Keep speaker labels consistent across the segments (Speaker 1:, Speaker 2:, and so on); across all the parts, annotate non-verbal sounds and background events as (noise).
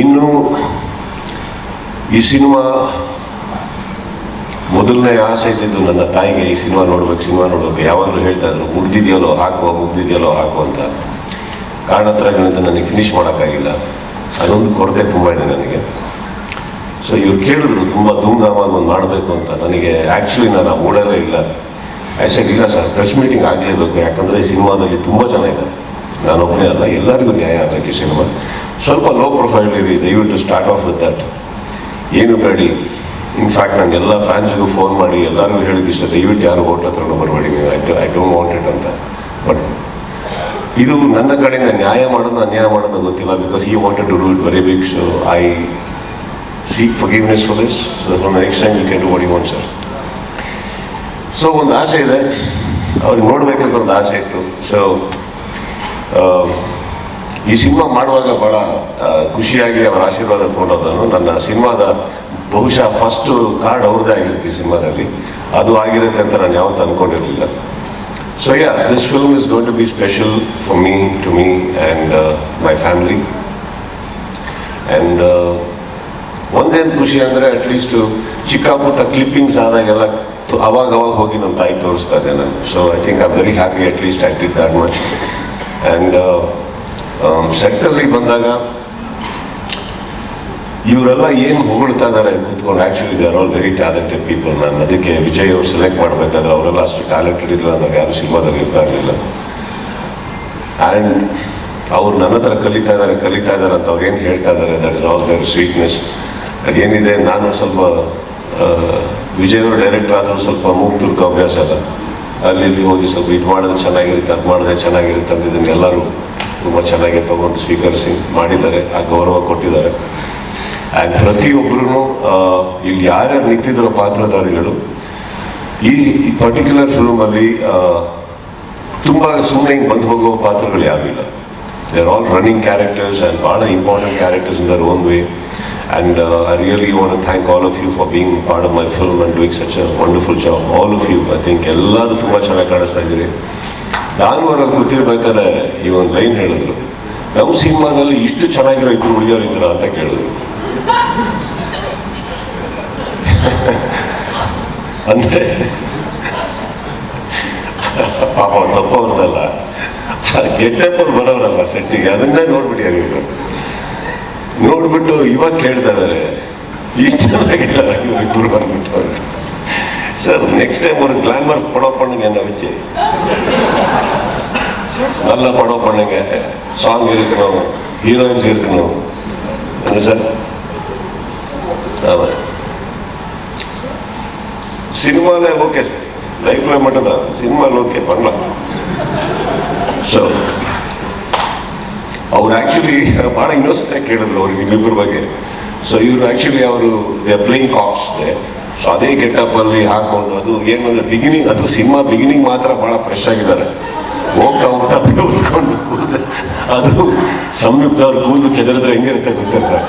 Speaker 1: ಇನ್ನು ಈ ಸಿನಿಮಾ ಮೊದಲನೇ ಆಸೆ ಇದ್ದಿದ್ದು ನನ್ನ ತಾಯಿಗೆ ಈ ಸಿನಿಮಾ ನೋಡ್ಬೇಕು ಸಿನಿಮಾ ನೋಡ್ಬೇಕು. ಯಾವಾಗಲೂ ಹೇಳ್ತಾ ಇದ್ರು, ಮುಗ್ದಿದೆಯಲ್ಲೋ, ಹಾಕುವ, ಮುಗ್ದಿದೆಯಲ್ಲೋ ಹಾಕು ಅಂತ. ಕಾರಣತ್ರಗಳಿಂದ ನನಗೆ ಫಿನಿಶ್ ಮಾಡೋಕ್ಕಾಗಿಲ್ಲ. ಅದೊಂದು ಕೊರತೆ ತುಂಬ ಇದೆ ನನಗೆ. ಸೊ ಇವ್ರು ಕೇಳಿದ್ರು, ತುಂಬ ಧೂಮ್ಧಾಮಾಗಿ ಒಂದು ಮಾಡಬೇಕು ಅಂತ. ನನಗೆ ಆ್ಯಕ್ಚುಲಿ ನಾನು ಓಡೋದೇ ಇಲ್ಲ. ಆ್ಯಕ್ಚುಲಿ ಇಲ್ಲ ಸರ್ ಪ್ರೆಸ್ ಮೀಟಿಂಗ್ ಆಗಲೇಬೇಕು. ಯಾಕಂದರೆ ಈ ಸಿನಿಮಾದಲ್ಲಿ ತುಂಬ ಜನ ಇದ್ದಾರೆ. ನಾನೊಬ್ಬನೇ ಅಲ್ಲ, ಎಲ್ಲರಿಗೂ ನ್ಯಾಯ ಆಗಬೇಕು ಸಿನಿಮಾ. ಸ್ವಲ್ಪ ಲೋ ಪ್ರೊಫೈಲ್ ಇರಿ ದಯವಿಟ್ಟು ಸ್ಟಾರ್ಟ್ ಆಫ್ ವಿತ್ ದಟ್ ಏನು ಬೇಡಿ ಇನ್ಫ್ಯಾಕ್ಟ್ ನಾನು ಎಲ್ಲ ಫ್ಯಾನ್ಸಿಗೂ ಫೋನ್ ಮಾಡಿ, ಎಲ್ಲರಿಗೂ ಹೇಳಿದಿಷ್ಟ ದಯವಿಟ್ಟು ಯಾರು ಓಟ್ ಹತ್ರ ಬರಬೇಡಿ, ನೀವು I I don't want it ಅಂತ. ಬಟ್ ಇದು ನನ್ನ ಕಡೆಯಿಂದ ನ್ಯಾಯ ಮಾಡೋದು, ಅನ್ಯಾಯ ಮಾಡೋದು ಗೊತ್ತಿಲ್ಲ ಬಿಕಾಸ್ ಈ wanted to do it very big so I seek forgiveness for this next time you can what you want sir so ಒಂದು ಆಸೆ ಇದೆ. ಅವ್ರಿಗೆ ನೋಡಬೇಕಂತ ಒಂದು ಆಸೆ ಇತ್ತು. ಸೊ ಈ ಸಿನಿಮಾ ಮಾಡುವಾಗ ಬಹಳ ಖುಷಿಯಾಗಿ ಅವರ ಆಶೀರ್ವಾದ ತೊಗೊಂಡೋದನು ನನ್ನ ಸಿನಿಮಾದ ಬಹುಶಃ ಫಸ್ಟ್ ಕಾರ್ಡ್ ಅವ್ರದ್ದೇ ಆಗಿರುತ್ತೆ ಈ ಸಿನಿಮಾದಲ್ಲಿ. ಅದು ಆಗಿರುತ್ತೆ ಅಂತ ನಾನು ಯಾವತ್ತು ಅನ್ಕೊಂಡಿರಲಿಲ್ಲ. So yeah this film is going to be special for me to me and my family and ಒಂದೇನು ಖುಷಿ ಅಂದರೆ ಅಟ್ಲೀಸ್ಟ್ ಚಿಕ್ಕ ಪುಟ್ಟ ಕ್ಲಿಪ್ಪಿಂಗ್ಸ್ ಆದಾಗೆಲ್ಲ ಅವಾಗ ಅವಾಗ ಹೋಗಿ ನಮ್ಮ ತಾಯಿ ತೋರಿಸ್ತಾ ಇದ್ದೆ ನಾನು. So I think I very happy at least I did that much and ಸೆಟ್ಟಲ್ಲಿ ಬಂದಾಗ ಇವರೆಲ್ಲ ಏನು ಹೊಗಳ್ತಾ ಇದ್ದಾರೆ ಕೂತ್ಕೊಂಡು actually they are all very talented people ನಾನು ಅದಕ್ಕೆ ವಿಜಯ್ ಅವ್ರು ಸೆಲೆಕ್ಟ್ ಮಾಡಬೇಕಾದ್ರೆ ಅವರೆಲ್ಲ ಅಷ್ಟು ಟ್ಯಾಲೆಂಟೆಡ್ ಇಲ್ಲ ಅಂದಾಗ ಯಾರು ಸಿನಿಮಾದಲ್ಲಿ ಇರ್ತಾ ಇರಲಿಲ್ಲ. ಆ್ಯಂಡ್ ಅವ್ರು ನನ್ನ ಹತ್ರ ಕಲಿತಾ ಇದ್ದಾರೆ ಕಲಿತಾ ಇದ್ದಾರೆ ಅಂತ ಅವ್ರು ಏನು ಹೇಳ್ತಾ ಇದ್ದಾರೆ that is all their sweetness ಅದೇನಿದೆ, ನಾನು ಸ್ವಲ್ಪ ವಿಜಯ್ ಅವರು ಡೈರೆಕ್ಟರ್ ಆದರೂ ಸ್ವಲ್ಪ ಮೂಗ್ ತುರ್ಕ ಅಭ್ಯಾಸ ಅಲ್ಲ. ಅಲ್ಲಿ ಇಲ್ಲಿ ಹೋಗಿ ಸ್ವಲ್ಪ ಇದು ಮಾಡಿದ್ರೆ ಚೆನ್ನಾಗಿರುತ್ತೆ, ಅದು ಮಾಡಿದ್ರೆ ಚೆನ್ನಾಗಿರುತ್ತೆ ಅಂತ ಇದನ್ನು ಎಲ್ಲರೂ ತುಂಬ ಚೆನ್ನಾಗಿ ತಗೊಂಡು ಸ್ವೀಕರಿಸಿ ಮಾಡಿದ್ದಾರೆ, ಆ ಗೌರವ ಕೊಟ್ಟಿದ್ದಾರೆ. ಆ್ಯಂಡ್ ಪ್ರತಿಯೊಬ್ಬರೂ ಇಲ್ಲಿ ಯಾರ್ಯಾರು ನಿಂತಿದ್ದರೋ ಪಾತ್ರಧಾರಿಗಳು, ಈ ಪರ್ಟಿಕ್ಯುಲರ್ ಫಿಲ್ಮಲ್ಲಿ ತುಂಬ ಸುಮ್ಮನೆ ಹಿಂಗೆ ಬಂದು ಹೋಗೋ ಪಾತ್ರಗಳು ಯಾರೂ ಇಲ್ಲ. They are all running characters and ಭಾಳ important characters in their own way and I really want thank all of you for being part of my film and doing such a wonderful job all of you I think ಎಲ್ಲರೂ ತುಂಬ ಚೆನ್ನಾಗಿ ಕಾಣಿಸ್ತಾ ಇದ್ದೀರಿ. ಭಾನುವಾರ ಕೂತಿರ್ಬೇಕಾದ್ರೆ ಈ ಒಂದು line ಹೇಳಿದ್ರು. ನಮ್ಮ ಸಿನಿಮಾದಲ್ಲಿ ಇಷ್ಟು ಚೆನ್ನಾಗಿರೋ ಇಬ್ಬರು ಹುಡುಗಿಯರು ಅಂತ ಕೇಳಿದ್ರು. (laughs) ಅಂದ್ರೆ, ಪಾಪ ಅವ್ರು ತಪ್ಪವ್ರದಲ್ಲ ಗೆಟ್ಟಪ್ಪ ಅವ್ರು ಬರೋರಲ್ಲ ಸೆಟ್ಟಿಗೆ. ಅದನ್ನೇ ನೋಡ್ಬಿಡಿ ಇವರು ನೋಡ್ಬಿಟ್ಟು ಇವಾಗ ಕೇಳ್ತಾ ಇದ್ದಾರೆ ಇಷ್ಟು ಚೆನ್ನಾಗಿದ್ದಾರೆ ಇಬ್ಬರು ಬಂದ್ಬಿಟ್ಟು ಅಂತ ಸರ್ ನೆಕ್ಸ್ಟ್ ಟೈಮ್ ஒரு கிளாமர் படம் பண்ணுங்க என்ன வச்சு நல்ல படம் பண்ணுங்க சாங் இருக்கணும் ஹீரோயின்ஸ் இருக்கணும் என்ன சார் ஆமாம் சினிமாவில் ஓகே லைஃப்பில் மட்டும்தான் சினிமாவில் ஓகே பண்ணலாம் ಸೊ ಅವ್ರು ಆ್ಯಕ್ಚುಲಿ ಭಾಳ ಇನ್ನೋಸೆಂಟಾಗಿ ಕೇಳಿದ್ರು ಅವ್ರಿಗೆ ಇನ್ನಿಬ್ಬರ ಬಗ್ಗೆ ಸೊ ಇವರು ಆ್ಯಕ್ಚುಲಿ ಅವರು they playing cops they so ಅದೇ ಗೆಟಪ್ಪಲ್ಲಿ ಹಾಕೊಂಡು ಅದು ಏನು ಅಂದರೆ ಬಿಗಿನಿಂಗ್ ಅದು ಸಿನಿಮಾ ಬಿಗಿನಿಂಗ್ ಮಾತ್ರ ಭಾಳ ಫ್ರೆಶ್ ಆಗಿದ್ದಾರೆ. ಹೋಗ್ತಾ ಹೋಗ್ತಾ (laughs) ಉತ್ಕೊಂಡು ಕೂದಲು ಅದು ಸಂಯುಕ್ತ ಅವ್ರು ಕೂದಲು ಕೆದರಿದ್ರೆ ಹೆಂಗಿರುತ್ತೆ ಗೊತ್ತಿರ್ತಾರೆ.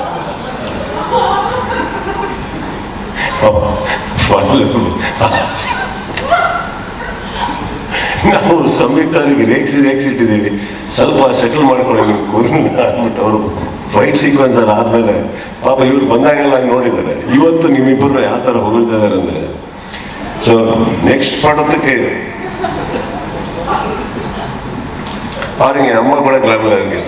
Speaker 1: ನಾವು ಸಂಯುಕ್ತರಿಗೆ ಅವ್ರಿಗೆ ರೇಕ್ಸಿ ಇಟ್ಟಿದ್ದೀವಿ. ಸ್ವಲ್ಪ ಸೆಟಲ್ ಮಾಡ್ಕೊಳ್ಳಿ ನೀವು ಕೂದಲು ಅಂದ್ಬಿಟ್ಟು ಅವರು ಫೈಟ್ ಸೀಕ್ವೆನ್ಸ್ ಅಲ್ಲಿ ಆದಮೇಲೆ ಪಾಪ ಇವ್ರು ಬಂದಾಗೆಲ್ಲ ಹಂಗೆ ನೋಡಿದ್ದಾರೆ ಇವತ್ತು ನಿಮ್ಮಿಬ್ಬರು ಯಾವ ಥರ ಹೊಗಳ್ತಾ ಇದ್ದಾರೆ ಅಂದರೆ ಸೊ ನೆಕ್ಸ್ಟ್ ಪಡೋದಕ್ಕೆ ಅವ್ರಿಗೆ ಅಮ್ಮ ಕೂಡ ಗ್ಲಾಮರ್ ಆಗಿಲ್ಲ